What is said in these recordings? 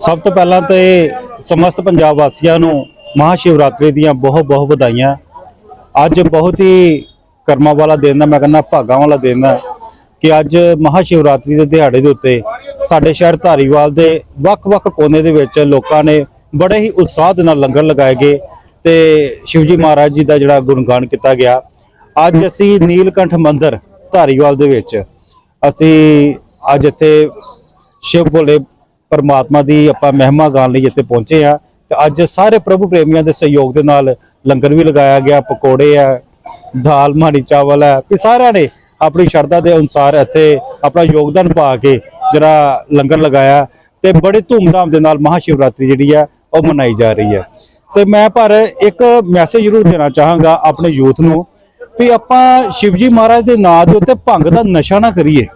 ਸਭ ਤੋਂ ਪਹਿਲਾਂ ਤੇ ਸਮਸਤ ਪੰਜਾਬ ਵਾਸੀਆਂ ਨੂੰ ਮਹਾਸ਼ਿਵਰਾਤਰੀ ਦੀਆਂ ਬਹੁਤ ਬਹੁਤ ਵਧਾਈਆਂ। ਅੱਜ ਬਹੁਤ ਹੀ ਕਰਮਾਂ ਵਾਲਾ ਦਿਨ ਹੈ, ਮੈਂ ਕਹਿੰਦਾ ਭਾਗਾਂ ਵਾਲਾ ਦਿਨ ਹੈ ਕਿ ਅੱਜ ਮਹਾ ਸ਼ਿਵਰਾਤਰੀ ਦੇ ਦਿਹਾੜੇ ਦੇ ਉੱਤੇ ਸਾਡੇ ਸ਼ਹਿਰ ਧਾਰੀਵਾਲ ਦੇ ਵੱਖ-ਵੱਖ ਕੋਨੇ ਦੇ ਵਿੱਚ ਲੋਕਾਂ ਨੇ ਬੜੇ ਹੀ ਉਤਸ਼ਾਹ ਦੇ ਨਾਲ ਲੰਗਰ ਲਗਾਏ ਗਏ ਤੇ ਸ਼ਿਵਜੀ ਮਹਾਰਾਜ ਜੀ ਦਾ ਜਿਹੜਾ ਗੁਣਗਾਨ ਕੀਤਾ ਗਿਆ। ਅੱਜ ਅਸੀਂ ਨੀਲਕੰਠ ਮੰਦਿਰ ਧਾਰੀਵਾਲ ਦੇ ਵਿੱਚ ਅਸੀਂ ਅੱਜ ਇੱਥੇ ਸ਼ਿਵ ਭੋਲੇ ਪਰਮਾਤਮਾ ਦੀ ਆਪਾਂ ਮਹਿਮਾ ਗਾਣ ਲਈ ਇੱਥੇ ਪਹੁੰਚੇ ਆ ਤੇ ਅੱਜ ਸਾਰੇ ਪ੍ਰਭੂ ਪ੍ਰੇਮੀਆਂ ਦੇ ਸਹਿਯੋਗ ਦੇ ਨਾਲ ਲੰਗਰ ਵੀ ਲਗਾਇਆ ਗਿਆ, ਪਕੌੜੇ ਆ, ਦਾਲ, ਮਾੜੀ ਚਾਵਲ ਹੈ ਵੀ ਸਾਰਿਆਂ ਨੇ ਆਪਣੀ ਸ਼ਰਧਾ ਦੇ ਅਨੁਸਾਰ ਇੱਥੇ ਆਪਣਾ ਯੋਗਦਾਨ ਪਾ ਕੇ ਜਿਹੜਾ ਲੰਗਰ ਲਗਾਇਆ ਤੇ ਬੜੇ ਧੂਮਧਾਮ ਦੇ ਨਾਲ ਮਹਾਸ਼ਿਵਰਾਤਰੀ ਜਿਹੜੀ ਆ, ਉਹ ਮਨਾਈ ਜਾ ਰਹੀ ਹੈ। ਤੇ ਮੈਂ ਪਰ ਇੱਕ ਮੈਸੇਜ ਜ਼ਰੂਰ ਦੇਣਾ ਚਾਹਾਂਗਾ ਆਪਣੇ ਯੂਥ ਨੂੰ ਵੀ ਆਪਾਂ ਸ਼ਿਵਜੀ ਮਹਾਰਾਜ ਦੇ ਨਾਂ ਦੇ ਉੱਤੇ ਭੰਗ ਦਾ ਨਸ਼ਾ ਨਾ ਕਰੀਏ।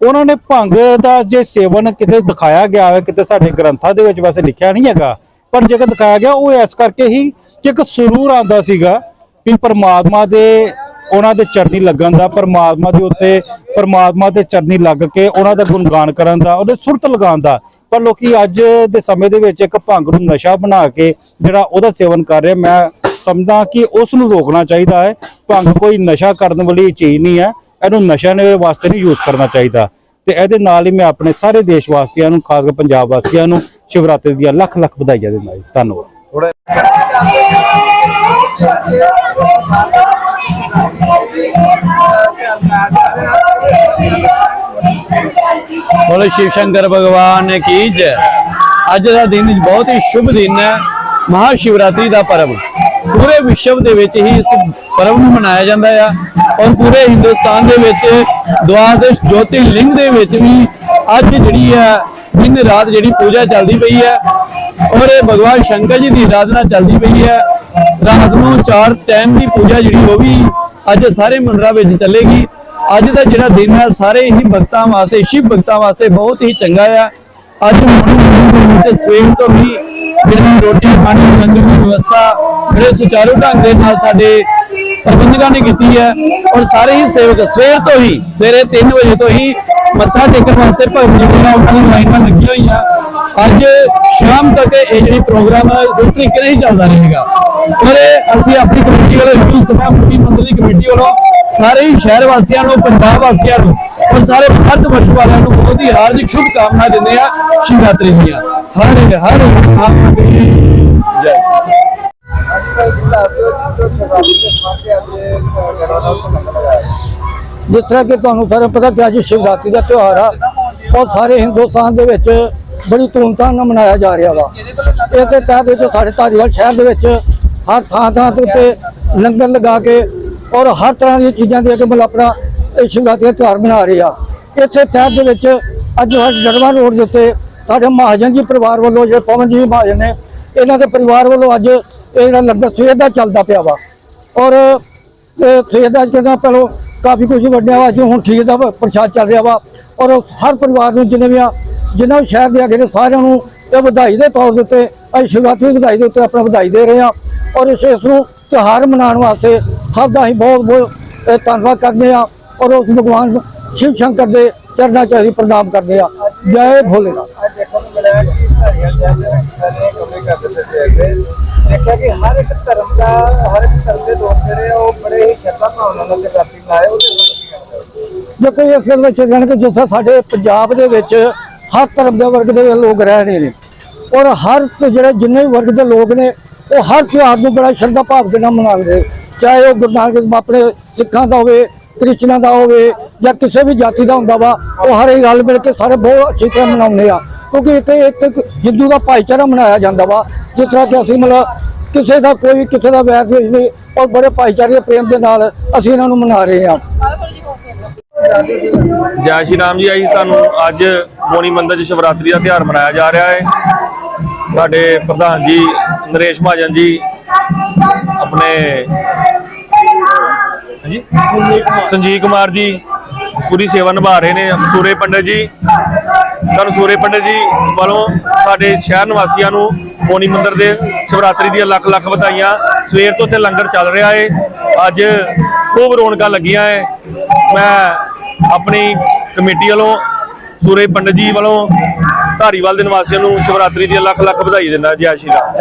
ਉਹਨਾਂ ਨੇ ਭੰਗ ਦਾ ਜੇ ਸੇਵਨ ਕਿਤੇ ਦਿਖਾਇਆ ਗਿਆ ਹੈ ਕਿਤੇ ਸਾਡੇ ਗ੍ਰੰਥਾਂ ਦੇ ਵਿੱਚ ਵੈਸੇ ਲਿਖਿਆ ਨਹੀਂ ਹੈਗਾ, ਪਰ ਜੇਕਰ ਦਿਖਾਇਆ ਗਿਆ, ਉਹ ਇਸ ਕਰਕੇ ਹੀ ਕਿ ਇੱਕ ਸਰੂਰ ਆਂਦਾ ਸੀਗਾ ਵੀ ਪਰਮਾਤਮਾ ਦੇ ਉਹਨਾਂ ਦੇ ਚਰਨੀ ਲੱਗਣ ਦਾ, ਪਰਮਾਤਮਾ ਦੇ ਉੱਤੇ, ਪਰਮਾਤਮਾ ਦੇ ਚਰਨੀ ਲੱਗ ਕੇ ਉਹਨਾਂ ਦਾ ਗੁਣਗਾਨ ਕਰਨ ਦਾ, ਉਹਦੇ ਸੁਰਤ ਲਗਾਉਣ ਦਾ, ਪਰ ਲੋਕੀ ਅੱਜ ਦੇ ਸਮੇਂ ਦੇ ਵਿੱਚ ਇੱਕ ਭੰਗ ਨੂੰ ਨਸ਼ਾ ਬਣਾ ਕੇ ਜਿਹੜਾ ਉਹਦਾ ਸੇਵਨ ਕਰ ਰਿਹਾ, ਮੈਂ ਸਮਝਦਾ ਕਿ ਉਸ ਨੂੰ ਰੋਕਣਾ ਚਾਹੀਦਾ ਹੈ। ਭੰਗ ਕੋਈ ਨਸ਼ਾ ਕਰਨ ਵਾਲੀ ਚੀਜ਼ ਨਹੀਂ ਹੈ। ਇਹਨੂੰ ਨਸ਼ਾ ਨੇ ਵਾਸਤੇ ਨਹੀਂ ਯੂਜ਼ ਕਰਨਾ ਚਾਹੀਦਾ। ਤੇ ਇਹਦੇ ਨਾਲ ਹੀ ਮੈਂ ਆਪਣੇ ਸਾਰੇ ਦੇਸ਼ ਵਾਸੀਆਂ ਨੂੰ, ਖਾਸ ਕਰਕੇ ਪੰਜਾਬ ਵਾਸੀਆਂ ਨੂੰ, ਸ਼ਿਵਰਾਤਰੀ ਦੀਆਂ ਲੱਖ ਲੱਖ ਵਧਾਈਆਂ ਦਿੰਦਾ ਜੀ ਧੰਨਵਾਦ। ਬੋਲੇ ਸ਼ਿਵ ਸ਼ੰਕਰ ਭਗਵਾਨ ਕੀ ਜੈ। ਅੱਜ ਦਾ ਦਿਨ ਬਹੁਤ ਹੀ ਸ਼ੁਭ ਦਿਨ ਹੈ। ਮਹਾ ਸ਼ਿਵਰਾਤਰੀ ਦਾ ਪਰਵ। ਪੂਰੇ ਵਿਸ਼ਵ ਦੇ ਵਿੱਚ ਹੀ ਇਸ ਪਰਵ ਨੂੰ ਮਨਾਇਆ ਜਾਂਦਾ ਆ। ਔਰ ਪੂਰੇ ਹਿੰਦੁਸਤਾਨ ਦੇ ਵਿੱਚ ਦੁਆਦਸ਼ ਲਿੰਗ ਦੇ ਵਿੱਚ ਵੀ ਅੱਜ ਜਿਹੜੀ ਹੈ ਦਿਨ ਰਾਤ ਜਿਹੜੀ ਪੂਜਾ ਚੱਲਦੀ ਪਈ ਹੈ ਔਰ ਇਹ ਭਗਵਾਨ ਸ਼ੰਕਰ ਜੀ ਦੀ ਆਰਾਧਨਾ ਚੱਲਦੀ ਪਈ ਹੈ ਰਾਤ ਨੂੰ ਚਾਰ ਟਾਈਮ ਦੀ ਪੂਜਾ ਜਿਹੜੀ ਉਹ ਵੀ ਅੱਜ ਸਾਰੇ ਮੰਦਰਾਂ ਵਿੱਚ ਚੱਲੇਗੀ। ਅੱਜ ਦਾ ਜਿਹੜਾ ਦਿਨ ਹੈ ਸਾਰੇ ਹੀ ਭਗਤਾਂ ਵਾਸਤੇ, ਸ਼ਿਵ ਭਗਤਾਂ ਵਾਸਤੇ ਬਹੁਤ ਹੀ ਚੰਗਾ ਆ। ਅੱਜ ਮੋਰਨਿੰਗ ਦੇ ਸਵੇਰ ਤੋਂ ਹੀ ਜਿਹੜੀ ਰੋਟੀ ਪਾਣੀ ਲੰਗਰ ਦੀ ਵਿਵਸਥਾ ਬੜੇ ਸੁਚਾਰੂ ਢੰਗ ਦੇ ਨਾਲ ਸਾਡੇ ਪ੍ਰਬੰਧਕਾਂ ਨੇ ਕੀਤੀ ਹੈ ਔਰ ਸਾਰੇ ਹੀ ਸੇਵਕ ਸਵੇਰ ਤੋਂ ਹੀ, ਸਵੇਰੇ 3 ਵਜੇ ਤੋਂ ਹੀ ਮੱਥਾ ਟੇਕਣ ਵਾਸਤੇ ਭਗਤ ਜੀ ਦੀਆਂ ਉਹਨਾਂ ਦੀ ਲਾਈਨਾਂ ਲੱਗੀਆਂ ਹੋਈਆਂ। ਅੱਜ ਸ਼ਾਮ ਤੱਕ ਇਹ ਜਿਹੜੀ ਪ੍ਰੋਗਰਾਮ ਹੈ, ਉਸ ਤਰੀਕੇ ਨਾਲ ਹੀ ਚੱਲਦਾ ਰਹੇਗਾ। ਔਰ ਅਸੀਂ ਆਪਣੀ ਕਮੇਟੀ ਵੱਲੋਂ, ਹਿੰਦੂ ਸਭਾ ਮੁਖੀ ਮੰਦਰ ਦੀ ਕਮੇਟੀ ਵੱਲੋਂ ਸਾਰੇ ਹੀ ਸ਼ਹਿਰ ਵਾਸੀਆਂ ਨੂੰ, ਪੰਜਾਬ ਵਾਸੀਆਂ ਨੂੰ, ਔਰ ਸਾਰੇ ਭਾਰਤ ਵਰਸ਼ ਵਾਲਿਆਂ ਨੂੰ ਬਹੁਤ ਹੀ ਹਾਰਦਿਕ ਸ਼ੁਭ ਕਾਮਨਾ ਦਿੰਦੇ ਆ ਸ਼ਿਵਰਾਤਰੀ ਦੀਆਂ। ਹਰ ਹਰ ਮਹਾਦੇਵ ਜੈ ਜਿਸ ਤਰ੍ਹਾਂ ਕਿ ਤੁਹਾਨੂੰ ਸਾਰਿਆਂ ਨੂੰ ਪਤਾ ਕਿ ਅੱਜ ਸ਼ਿਵਰਾਤਰੀ ਦਾ ਤਿਉਹਾਰ ਆ ਔਰ ਸਾਰੇ ਹਿੰਦੁਸਤਾਨ ਦੇ ਵਿੱਚ ਬੜੀ ਧੂਮਧਾਮ ਨਾਲ ਮਨਾਇਆ ਜਾ ਰਿਹਾ ਵਾ। ਇਹ ਤਹਿਤ ਵਿੱਚ ਸਾਡੇ ਧਾਰੀਵਾਲ ਸ਼ਹਿਰ ਦੇ ਵਿੱਚ ਹਰ ਥਾਂ ਥਾਂ ਦੇ ਉੱਤੇ ਲੰਗਰ ਲਗਾ ਕੇ ਔਰ ਹਰ ਤਰ੍ਹਾਂ ਦੀਆਂ ਚੀਜ਼ਾਂ ਦੇ ਕੇ ਮਤਲਬ ਆਪਣਾ ਇਹ ਸ਼ਿਵਰਾਤਰੀ ਦਾ ਤਿਉਹਾਰ ਮਨਾ ਰਹੇ ਆ। ਇੱਥੇ ਤਹਿਤ ਦੇ ਵਿੱਚ ਅੱਜ ਹਰ ਜੜਵਾ ਰੋਡ ਦੇ ਉੱਤੇ ਸਾਡੇ ਮਹਾਜਨ ਜੀ ਪਰਿਵਾਰ ਵੱਲੋਂ, ਜਿਹੜੇ ਪਵਨ ਜੀ ਮਹਾਜਨ ਨੇ, ਇਹਨਾਂ ਦੇ ਪਰਿਵਾਰ ਵੱਲੋਂ ਅੱਜ ਇਹ ਜਿਹੜਾ ਲੰਗਰ ਸਵੇਰ ਦਾ ਚੱਲਦਾ ਪਿਆ ਵਾ। ਔਰ ਤੇ ਸਵੇਰ ਦਾ ਜਿਹੜਾ ਪਹਿਲੋਂ ਕਾਫੀ ਕੁਝ ਵੱਡਿਆ ਵਾ ਜੋ ਹੁਣ ਠੀਕ ਦਾ ਪ੍ਰਸ਼ਾਦ ਚੱਲ ਰਿਹਾ ਵਾ। ਔਰ ਹਰ ਪਰਿਵਾਰ ਨੂੰ ਜਿੰਨੇ ਵੀ ਆ, ਜਿੰਨਾ ਵੀ ਸ਼ਹਿਰ ਦੇ ਅੱਗੇ ਨੇ, ਸਾਰਿਆਂ ਨੂੰ ਇਹ ਵਧਾਈ ਦੇ ਤੌਰ ਦੇ ਉੱਤੇ ਅਸੀਂ ਸ਼ਿਵਰਾਤਰੀ ਦੀ ਵਧਾਈ ਦੇ ਉੱਤੇ ਆਪਣਾ ਵਧਾਈ ਦੇ ਰਹੇ ਹਾਂ ਔਰ ਇਸ ਇਸ ਨੂੰ ਤਿਉਹਾਰ ਮਨਾਉਣ ਵਾਸਤੇ ਸਭ ਦਾ ਅਸੀਂ ਬਹੁਤ ਬਹੁਤ ਧੰਨਵਾਦ ਕਰਦੇ ਹਾਂ ਔਰ ਉਸ ਭਗਵਾਨ ਸ਼ਿਵ ਸ਼ੰਕਰ ਦੇ ਚਰਨਾਂ 'ਚ ਅਸੀਂ ਪ੍ਰਣਾਮ ਕਰਦੇ ਹਾਂ ਜੈ ਭੋਲੇਨਾਥ। ਅੱਜ ਕਿ ਧਾਰੀਆਂ ਜਾਂਦੇ ਸਾਰੇ ਕਮਰੇ ਕਰ ਦਿੱਤੇ ਗਏ ਦੇਖਿਆ ਕਿ ਹਰ ਇੱਕ ਧਰਮ ਦਾ ਹਰ ਇੱਕ ਧਰਮ ਦੇ ਲੋਕ ਜਿਹੜੇ ਉਹ ਬੜੇ ਹੀ ਸ਼ਰਧਾ ਭਾਵਨਾ ਨਾਲ ਜਗਰਾਤੀ ਲਾਏ ਉਹਦੇ ਬਾਰੇ ਕੀ ਕਹਿੰਦੇ ਜੇ ਕੋਈ ਇਸ ਗੱਲ ਵਿੱਚ ਜਾਣ ਕਿ ਜਿਸ ਸਾਡੇ ਪੰਜਾਬ ਦੇ ਵਿੱਚ ਹਰ ਧਰਮ ਦੇ ਵਰਗ ਦੇ ਲੋਕ ਰਹਿ ਰਹੇ ਨੇ ਔਰ ਹਰ ਜਿਹੜੇ ਜਿੰਨੇ ਵੀ ਵਰਗ ਦੇ ਲੋਕ ਨੇ, ਉਹ ਹਰ ਤਿਉਹਾਰ ਨੂੰ ਬੜਾ ਸ਼ਰਧਾ ਭਾਵ ਦੇ ਨਾਲ ਮਨਾਉਂਦੇ ਚਾਹੇ ਉਹ ਗੁਰੂ ਨਾਨਕ ਆਪਣੇ ਸਿੱਖਾਂ ਦਾ ਹੋਵੇ ਕ੍ਰਿਸਚਨਾਂ ਦਾ ਹੋਵੇ ਜਾਂ ਕਿਸੇ ਵੀ ਜਾਤੀ ਦਾ ਹੁੰਦਾ ਵਾ, ਉਹ ਹਰ ਇੱਕ ਰਲ ਮਿਲ ਕੇ ਸਾਰੇ ਬਹੁਤ ਅੱਛੀ ਤਰ੍ਹਾਂ ਮਨਾਉਂਦੇ ਆ। ਕਿਉਂਕਿ ਇੱਥੇ ਇੱਕ ਹਿੰਦੂ ਦਾ ਭਾਈਚਾਰਾ ਮਨਾਇਆ ਜਾਂਦਾ ਵਾ, ਜਿਸ ਤਰ੍ਹਾਂ ਕਿ ਅਸੀਂ ਮਤਲਬ ਕਿਸੇ ਦਾ ਕੋਈ, ਕਿਸੇ ਦਾ ਵੈਰ ਨਹੀਂ ਔਰ ਬੜੇ ਭਾਈਚਾਰੇ ਦੇ ਪ੍ਰੇਮ ਦੇ ਨਾਲ ਅਸੀਂ ਇਹਨਾਂ ਨੂੰ ਮਨਾ ਰਹੇ ਹਾਂ। ਜੈ ਸ਼੍ਰੀ ਰਾਮ ਜੀ ਆਈ ਤੁਹਾਨੂੰ ਅੱਜ ਮੋਨੀ ਮੰਦਰ 'ਚ ਸ਼ਿਵਰਾਤਰੀ ਦਾ ਤਿਉਹਾਰ ਮਨਾਇਆ ਜਾ ਰਿਹਾ ਹੈ। ਸਾਡੇ ਪ੍ਰਧਾਨ ਜੀ ਨਰੇਸ਼ ਮਹਾਜਨ ਜੀ, ਆਪਣੇ ਹਾਂਜੀ? ਸੰਜੀਵ ਕੁਮਾਰ ਜੀ, ਪੂਰੀ ਸੇਵਾ ਨਿਭਾ ਰਹੇ ਨੇ ਸੂਰੇ ਪੰਡਤ ਜੀ। ਤੁਹਾਨੂੰ ਸੂਰੇ ਪੰਡਤ ਜੀ ਵੱਲੋਂ ਸਾਡੇ ਸ਼ਹਿਰ ਨਿਵਾਸੀਆਂ ਨੂੰ ਮੋਨੀ ਮੰਦਰ ਦੇ ਸ਼ਿਵਰਾਤਰੀ ਦੀਆਂ ਲੱਖ ਲੱਖ ਵਧਾਈਆਂ। ਸਵੇਰ ਤੋਂ ਤੇ ਲੰਗਰ ਚੱਲ ਰਿਹਾ ਏ। ਅੱਜ ਖੂਬ ਰੌਣਕਾਂ ਲੱਗੀਆਂ ਏ। ਮੈਂ ਆਪਣੀ ਕਮੇਟੀ ਵੱਲੋਂ ਸੂਰੇ ਪੰਡਤ ਜੀ ਵੱਲੋਂ ਧਾਰੀਵਾਲ ਦੇ ਨਿਵਾਸੀਆਂ ਨੂੰ ਸ਼ਿਵਰਾਤਰੀ ਦੀਆਂ ਲੱਖ ਲੱਖ ਵਧਾਈ ਦਿੰਦਾ। ਜੈ ਸ਼੍ਰੀ ਰਾਮ।